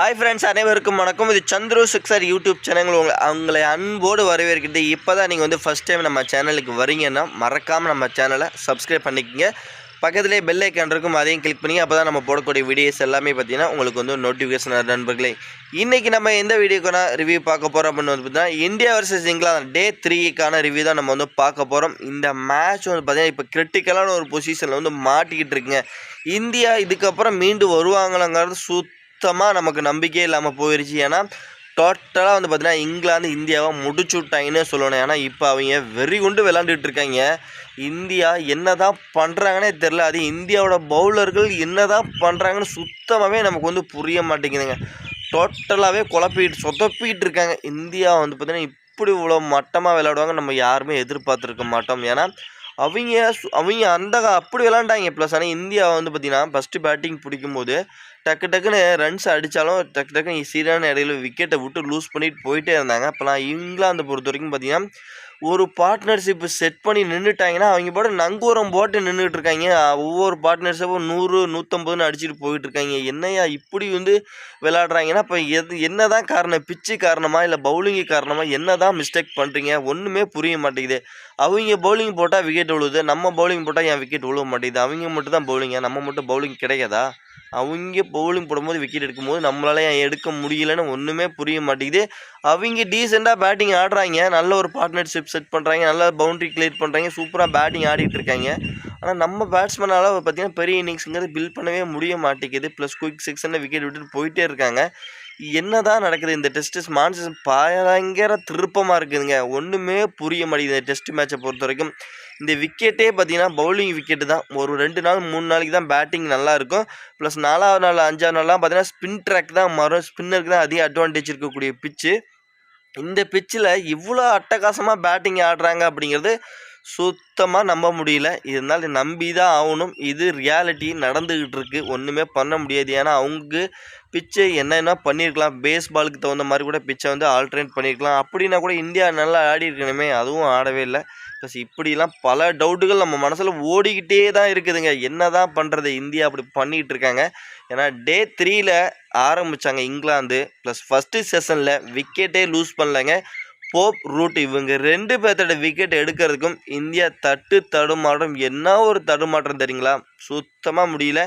Hi friends அனைவருக்கும் வணக்கம். இது சந்துரு சிக்ஸர் யூடியூப் சேனல். உங்களை அவங்களை அன்போடு வரவேற்கிறது இப்போ தான் நீங்கள் வந்து ஃபஸ்ட் டைம் நம்ம சேனலுக்கு வரீங்கன்னா மறக்காமல் நம்ம சேனலை சப்ஸ்கிரைப் பண்ணிக்கோங்க. பக்கத்துலேயே பெல் ஐக்கான் இருக்கும் அதையும் கிளிக் பண்ணி அப்போ தான் நம்ம போடக்கூடிய வீடியோஸ் எல்லாமே பார்த்தீங்கன்னா உங்களுக்கு வந்து நோட்டிஃபிகேஷன் நண்பர்களே. இன்றைக்கி நம்ம எந்த வீடியோக்கான ரிவ்யூ பார்க்க போகிறோம் அப்படின்னு வந்து பார்த்தீங்கன்னா இந்தியா வர்சஸ் இங்கிலாந்து டே த்ரீக்கான ரிவ்யூ தான் நம்ம வந்து பார்க்க போகிறோம் இந்த மேட்ச் வந்து பார்த்தீங்கன்னா இப்போ கிரிட்டிக்கலான ஒரு பொசிஷனில் வந்து மாட்டிக்கிட்டு இருக்குங்க. இந்தியா இதுக்கப்புறம் மீண்டு வருவாங்களாங்கிறது சுத் சுத்தமாக நமக்கு நம்பிக்கையே இல்லாமல் போயிடுச்சு ஏன்னா டோட்டலாக வந்து பார்த்தீங்கன்னா இங்கிலாந்து இந்தியாவை முடிச்சு விட்டாங்கன்னு சொல்லணும். ஏன்னா இப்போ அவங்க வெறி கொண்டு விளாண்டுட்டு இருக்காங்க. இந்தியா என்ன தான் பண்ணுறாங்கன்னே தெரில அது இந்தியாவோட பவுலர்கள் என்ன தான் பண்ணுறாங்கன்னு சுத்தமாகவே நமக்கு வந்து புரிய மாட்டேங்குதுங்க. டோட்டலாகவே குழப்பிட்டு சொதப்பிட்டு இருக்காங்க. இந்தியா வந்து பார்த்திங்கன்னா இப்படி இவ்வளோ மட்டமாக விளையாடுவாங்க நம்ம யாருமே எதிர்பார்த்துருக்க மாட்டோம். ஏன்னா அவங்க சு- அவங்க அந்த அப்படி விளாண்டாங்க ப்ளஸ் ஆனால் இந்தியா வந்து பார்த்திங்கன்னா ஃபஸ்ட்டு பேட்டிங் பிடிக்கும்போது டக்கு டக்குன்னு ரன்ஸ் அடித்தாலும் டக்கு டக்குன்னு சீரான இடையில விக்கெட்டை விட்டு லூஸ் பண்ணிட்டு போயிட்டே இருந்தாங்க. அப்போலாம் இங்கிலாந்தை பொறுத்த வரைக்கும் பார்த்தீங்கன்னா ஒரு பார்ட்னர்ஷிப் செட் பண்ணி நின்றுட்டாங்கன்னா அவங்க பாட்டு நங்கூரம் போட்டு நின்றுட்டு இருக்காங்க ஒவ்வொரு பார்ட்னர்ஷிப்பும் நூறு நூற்றம்பதுன்னு அடிச்சுட்டு போயிட்டு இருக்காங்க என்னையா இப்படி வந்து விளாட்றாங்கன்னா இப்போ எது என்ன தான் காரணம்? பிச்சு காரணமாக இல்லை பவுலிங்கு காரணமாக என்ன தான் மிஸ்டேக் பண்ணுறீங்க ஒன்றுமே புரிய மாட்டேங்குது. அவங்க பவுலிங் போட்டால் விக்கெட் விழுது நம்ம பவுலிங் போட்டால் ஏன் விக்கெட் விழுவ மாட்டேங்குது? அவங்க மட்டும் தான் பவுலிங்க நம்ம மட்டும் பவுலிங் கிடைக்காதா அவங்க பவுலிங் போடும்போது விக்கெட் எடுக்கும்போது நம்மளால ஏன் எடுக்க முடியலன்னு ஒன்றுமே புரிய மாட்டேங்குது. அவங்க டீசெண்டாக பேட்டிங் ஆடுறாங்க. நல்ல ஒரு பார்ட்னர்ஷிப் செட் பண்ணுறாங்க நல்லா பவுண்ட்ரி கிளியர் பண்ணுறாங்க சூப்பராக பேட்டிங் ஆடிட்டு இருக்காங்க. ஆனால் நம்ம பேட்ஸ்மேனால் பார்த்தீங்கன்னா பெரிய இன்னிங்ஸுங்கிறது பில்ட் பண்ணவே முடிய மாட்டேங்குது. ப்ளஸ் குயிக் செக்ஷனில் விக்கெட் விட்டுட்டு போயிட்டே இருக்காங்க. என்னதான் நடக்குது இந்த டெஸ்ட்டு மான்சன் பயங்கர திருப்பமாக இருக்குதுங்க. ஒன்றுமே புரிய மாட்டேங்குது இந்த டெஸ்ட் மேட்சை பொறுத்த வரைக்கும் இந்த விக்கெட்டே பார்த்தீங்கன்னா பவுலிங் விக்கெட்டு தான். ஒரு ரெண்டு நாள் மூணு நாளைக்கு தான் பேட்டிங் நல்லா இருக்கும். ப்ளஸ் நாலாவது நாள் அஞ்சாவது நாள்லாம் பார்த்தீங்கன்னா ஸ்பின் ட்ராக் தான் மரம் ஸ்பின்னருக்கு தான் அதிக அட்வான்டேஜ் இருக்கக்கூடிய பிச்சு இந்த பிச்சில் இவ்வளோ அட்டகாசமாக பேட்டிங் ஆடுறாங்க அப்படிங்கிறது சுத்தமாக நம்ப முடியல. இருந்தாலும் நம்பி தான் ஆகணும். இது ரியாலிட்டி நடந்துக்கிட்டு இருக்கு. ஒன்றுமே பண்ண முடியாது. ஏன்னா அவங்க பிச்சை என்னென்ன பண்ணியிருக்கலாம் பேஸ்பாலுக்கு தகுந்த மாதிரி கூட பிச்சை வந்து ஆல்டர்னேட் பண்ணியிருக்கலாம். அப்படின்னா கூட இந்தியா நல்லா ஆடி இருக்கணுமே அதுவும் ஆடவே இல்லை. ப்ளஸ் இப்படிலாம் பல டவுட்டுகள் நம்ம மனசில் ஓடிக்கிட்டே தான் இருக்குதுங்க. என்ன தான் பண்ணுறது இந்தியா அப்படி பண்ணிகிட்டு இருக்காங்க. ஏன்னா டே த்ரீல ஆரம்பித்தாங்க இங்கிலாந்து. ப்ளஸ் ஃபஸ்ட்டு செஷனில் விக்கெட்டே லூஸ் பண்ணலங்க. போப் ரூட் இவங்க ரெண்டு பேர்த்தோட விக்கெட் எடுக்கிறதுக்கும் இந்தியா தட்டு தடுமாற்றம் என்ன ஒரு தடுமாற்றம் தெரியுங்களா? சுத்தமாக முடியல.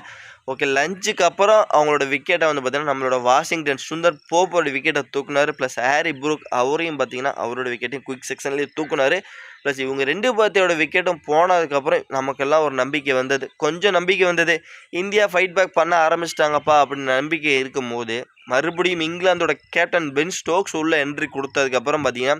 ஓகே லஞ்சுக்கு அப்புறம் அவங்களோட விக்கெட்டை வந்து பார்த்தீங்கன்னா நம்மளோட வாஷிங்டன் சுந்தர் போப்போட விக்கெட்டை தூக்குனாரு. ப்ளஸ் ஹாரி புரூக் அவரையும் பார்த்தீங்கன்னா அவரோட விக்கெட்டையும் குயிக் செக்ஷன்லேயே தூக்குனாரு. ப்ளஸ் இவங்க ரெண்டு பேர்த்தையோட விக்கெட்டும் போனதுக்கப்புறம் நமக்கெல்லாம் ஒரு நம்பிக்கை வந்தது. கொஞ்சம் நம்பிக்கை வந்தது. இந்தியா ஃபைட் பேக் பண்ண ஆரம்பிச்சிட்டாங்கப்பா அப்படின்னு நம்பிக்கை இருக்கும்போது மறுபடியும் இங்கிலாந்தோட கேப்டன் பென் ஸ்டோக்ஸ் உள்ள என்ட்ரி கொடுத்ததுக்கப்புறம் பார்த்தீங்கன்னா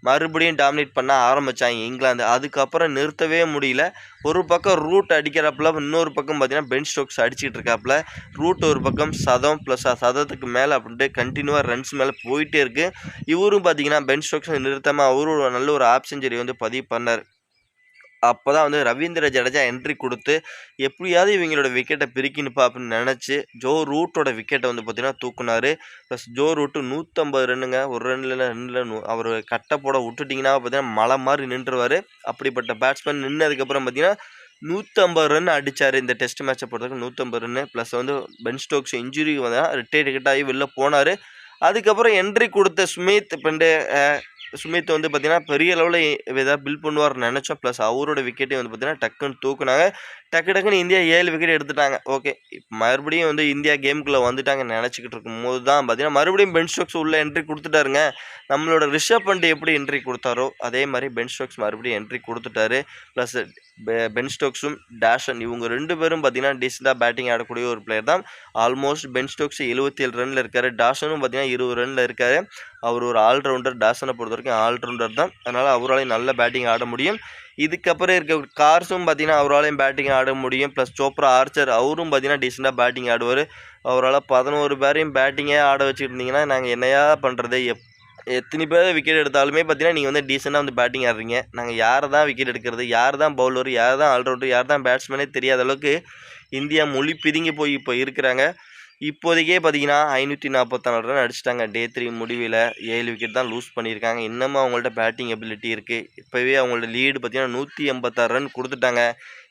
மறுபடியும் டாமினேட் பண்ண ஆரம்பித்தாங்க இங்கிலாந்து. அதுக்கப்புறம் நிறுத்தவே முடியல. ஒரு பக்கம் ரூட் அடிக்கிறப்பல இன்னொரு பக்கம் பார்த்தீங்கன்னா பென் ஸ்டோக்ஸ் அடிச்சுட்டு இருக்காப்புல. ரூட் ஒரு பக்கம் சதம் ப்ளஸ் சதத்துக்கு மேலே அப்படின்ட்டு கண்டினியூவாக ரன்ஸ் மேலே போயிட்டே இருக்கு. இவரும் பார்த்தீங்கன்னா பென் ஸ்டோக்ஸ் நிறுத்தாமல் அவரும் ஒரு நல்ல ஒரு ஆப் செஞ்சுரி வந்து பதிவு பண்ணார். அப்போ தான் வந்து ரவீந்திர ஜடேஜா என்ட்ரி கொடுத்து எப்படியாவது இவங்களோட விக்கெட்டை பிரிக்கணுப்பா அப்படின்னு நினச்சி ஜோ ரூட்டோட விக்கெட்டை வந்து பார்த்தீங்கன்னா தூக்குனாரு. ப்ளஸ் ஜோ ரூட்டு நூற்றம்பது ரன்னுங்க. ஒரு ரன்னில் ரெண்டில் நூ அவர் கட்டை போட விட்டுட்டிங்கன்னா பார்த்தீங்கன்னா மலை மாதிரி நின்றுவார். அப்படிப்பட்ட பேட்ஸ்மேன் நின்னதுக்கப்புறம் பார்த்தீங்கன்னா நூற்றம்பது ரன் அடித்தார் இந்த டெஸ்ட் மேட்சை பொறுத்தவரைக்கும் நூற்றம்பது ரன்னு ப்ளஸ் வந்து பென் ஸ்டோக்ஸ் இன்ஜுரி வந்தால் ரிட்டையர்டு கிட்ட ஆகி வெளில போனார். அதுக்கப்புறம் என்ட்ரி கொடுத்த சுமித் பெண்டே சுமித் வந்து பார்த்தீங்கன்னா பெரிய லெவலில் ஏதாவது பில் பண்ணுவார்னு நினச்சோம். ப்ளஸ் அவரோட விக்கெட்டையும் வந்து பார்த்தீங்கன்னா டக்குன்னு தூக்குனாங்க. டக்கு டக்குன்னு இந்தியா ஏழு விக்கெட் எடுத்துட்டாங்க. ஓகே மறுபடியும் வந்து இந்தியா கேமுக்குள்ளே வந்துட்டாங்கன்னு நினச்சிக்கிட்டு இருக்கும்போது தான் பார்த்தீங்கன்னா மறுபடியும் பென் ஸ்டோக்ஸ் உள்ள என்ட்ரி கொடுத்துட்டாருங்க. நம்மளோட ரிஷப் பண்ட் எப்படி என்ட்ரி கொடுத்தாரோ அதே மாதிரி பென் ஸ்டோக்ஸ் மறுபடியும் என்ட்ரி கொடுத்துட்டாரு. ப்ளஸ் பென் ஸ்டோக்ஸும் டேஷன் இவங்க ரெண்டு பேரும் பார்த்தீங்கன்னா டீசெண்டாக பேட்டிங் ஆடக்கூடிய ஒரு பிளேயர் தான். ஆல்மோஸ்ட் பென் ஸ்டோக்ஸ் எழுபத்தி ஏழு ரனில் இருக்கார். டாஷனும் பார்த்தீங்கன்னா இருபது ரனில் இருக்கார். அவர் ஒரு ஆல்ரவுண்டர் டாசனை பொறுத்த வரைக்கும் ஆல்ரவுண்டர் தான். அதனால் அவராலையும் நல்ல பேட்டிங் ஆட முடியும். இதுக்கப்புறம் இருக்க கார்ஸும் பார்த்தீங்கன்னா அவராலையும் பேட்டிங் ஆட முடியும். ப்ளஸ் சோப்ரா ஆர்ச்சர் அவரும் பார்த்தீங்கன்னா டீசெண்டாக பேட்டிங் ஆடுவார். அவரால் பதினோரு பேரையும் பேட்டிங்கே ஆட வச்சுட்டு இருந்தீங்கன்னா நாங்கள் என்னையா பண்ணுறது எப் எத்தனை பேர் விக்கெட் எடுத்தாலுமே பார்த்தீங்கன்னா நீங்கள் வந்து டீசெண்டாக வந்து பேட்டிங் ஆடுறீங்க. நாங்கள் யார் தான் விக்கெட் எடுக்கிறது? யார் தான் பவுலர் யார் தான் ஆல்ரவுண்டர் யார் தான் பேட்ஸ்மேனே தெரியாத அளவுக்கு இந்தியா மொழி பிதுங்கி போய் இப்போ இருக்கிறாங்க. இப்போதைக்கே பார்த்தீங்கன்னா ஐநூற்றி நாற்பத்தாறு ரன் அடிச்சிட்டாங்க. டே த்ரீ முடிவில் ஏழு விக்கெட் தான் லூஸ் பண்ணியிருக்காங்க. இன்னமும் அவங்கள்ட்ட பேட்டிங் எபிலிட்டி இருக்குது இப்போவே அவங்களோட லீடு பார்த்தீங்கன்னா நூற்றி எண்பத்தாறு ரன் கொடுத்துட்டாங்க.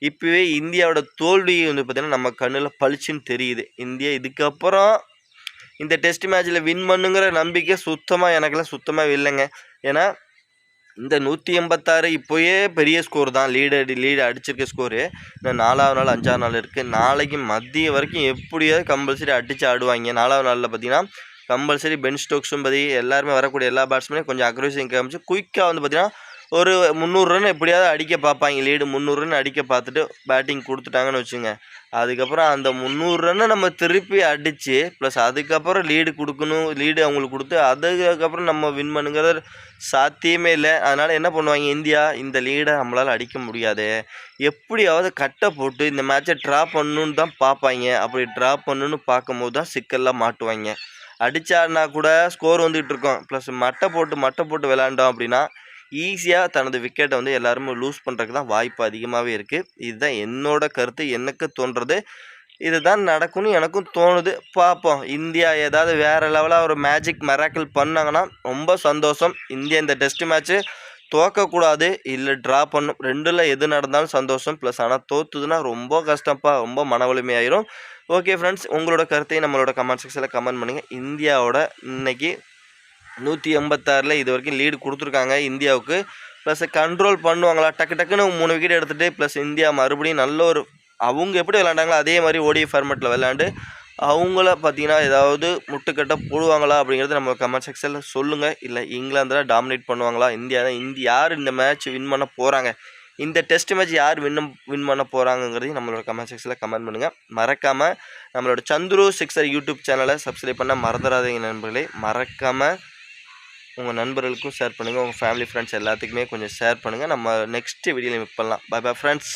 இப்போவே இந்தியாவோட தோல்வி வந்து பார்த்திங்கன்னா நம்ம கண்ணில் பளிச்சுன்னு தெரியுது. இந்தியா இதுக்கப்புறம் இந்த டெஸ்ட் மேட்ச்சில் வின் பண்ணுங்கிற நம்பிக்கை சுத்தமாக எனக்கெல்லாம் சுத்தமாக இல்லைங்க. ஏன்னா இந்த நூற்றி எண்பத்தாறு இப்போயே பெரிய ஸ்கோர் தான். லீடு அடி லீடு அடிச்சிருக்க ஸ்கோரு இன்னும் நாலாவது நாள் அஞ்சாவது நாள் இருக்குது நாளைக்கு மதிய வரைக்கும் எப்படியாவது கம்பல்சரி அடித்து ஆடுவாங்க. நாலாவது நாளில் பார்த்தீங்கன்னா கம்பல்சரி பென் ஸ்டோக்ஸும் பற்றி எல்லாருமே வரக்கூடிய எல்லா பேட்ஸ்மேனையும் கொஞ்சம் அக்ரேசிங் காமிச்சு குயிக்காக வந்து பார்த்தீங்கன்னா ஒரு முந்நூறு ரன் எப்படியாவது அடிக்க பார்ப்பாங்க. லீடு முந்நூறு ரன் அடிக்க பார்த்துட்டு பேட்டிங் கொடுத்துட்டாங்கன்னு வச்சுங்க. அதுக்கப்புறம் அந்த முந்நூறு ரன்னை நம்ம திருப்பி அடித்து ப்ளஸ் அதுக்கப்புறம் லீடு கொடுக்கணும். லீடு அவங்களுக்கு கொடுத்து அதுக்கப்புறம் நம்ம வின் பண்ணுங்கிறது சாத்தியமே இல்லை. அதனால் என்ன பண்ணுவாங்க இந்தியா இந்த லீடை நம்மளால் அடிக்க முடியாது. எப்படியாவது கட்டை போட்டு இந்த மேட்சை ட்ரா பண்ணணுன்னு தான் பார்ப்பாங்க. அப்படி ட்ரா பண்ணணுன்னு பார்க்கும்போது தான் சிக்கல்லாம் மாட்டுவாங்க. அடித்தாருன்னா கூட ஸ்கோர் வந்துகிட்டு இருக்கோம். ப்ளஸ் மட்டை போட்டு மட்டை போட்டு விளாண்டோம் அப்படின்னா ஈஸியாக தனது விக்கெட்டை வந்து எல்லாருமே லூஸ் பண்ணுறதுக்கு தான் வாய்ப்பு அதிகமாகவே இருக்குது இதுதான் என்னோட கருத்து எனக்கு தோன்றது. இதுதான் நடக்கும்னு எனக்கும் தோணுது. பார்ப்போம் இந்தியா ஏதாவது வேறு லெவலாக ஒரு மேஜிக் மெராக்கிள் பண்ணாங்கன்னா ரொம்ப சந்தோஷம். இந்தியா இந்த டெஸ்ட் மேட்ச்சு தோக்கக்கூடாது இல்லை ட்ரா பண்ணும். ரெண்டில் எது நடந்தாலும் சந்தோஷம். ப்ளஸ் ஆனால் தோத்துதுன்னா ரொம்ப கஷ்டம்ப்பா. ரொம்ப மன வலிமையாயிரும் ஓகே ஃப்ரெண்ட்ஸ் உங்களோட கருத்தையும் நம்மளோட கமெண்ட் செக்ஷனில் கமெண்ட் பண்ணுங்கள் இந்தியாவோட இன்னைக்கு நூற்றி எண்பத்தாறில் இது வரைக்கும் லீடு கொடுத்துருக்காங்க இந்தியாவுக்கு. ப்ளஸ் கண்ட்ரோல் பண்ணுவாங்களா? டக்கு டக்குன்னு மூணு விக்கெட் எடுத்துகிட்டு ப்ளஸ் இந்தியா மறுபடியும் நல்ல ஒரு அவங்க எப்படி விளாண்டாங்களோ அதே மாதிரி ஓடி ஃபார்மேட்டில் விளாண்டு அவங்கள பார்த்தீங்கன்னா ஏதாவது முட்டுக்கட்டை போடுவாங்களா அப்படிங்கிறது நம்ம கமெண்ட் செக்ஷனில் சொல்லுங்கள் இல்லை இங்கிலாந்து தான் டாமினேட் பண்ணுவாங்களா? இந்தியா தான். இந்தி யார் இந்த மேட்ச் வின் பண்ண போகிறாங்க இந்த டெஸ்ட் மேட்ச் யார் வின் வின் பண்ண போகிறாங்கங்கிறதையும் நம்மளோட கமெண்ட் செக்ஷனில் கமெண்ட் பண்ணுங்கள் மறக்காமல் நம்மளோட சந்துரு சிக்ஸர் யூடியூப் சேனலை சப்ஸ்கிரைப் பண்ண மறந்துடாதீங்க நண்பர்களே. மறக்காமல் உங்கள் நண்பர்களுக்கும் ஷேர் பண்ணுங்கள் உங்கள் ஃபேமிலி ஃப்ரெண்ட்ஸ் எல்லாத்துக்குமே கொஞ்சம் ஷேர் பண்ணுங்கள் நம்ம நெக்ஸ்ட் வீடியோவில் மீட் பண்ணலாம். By bye friends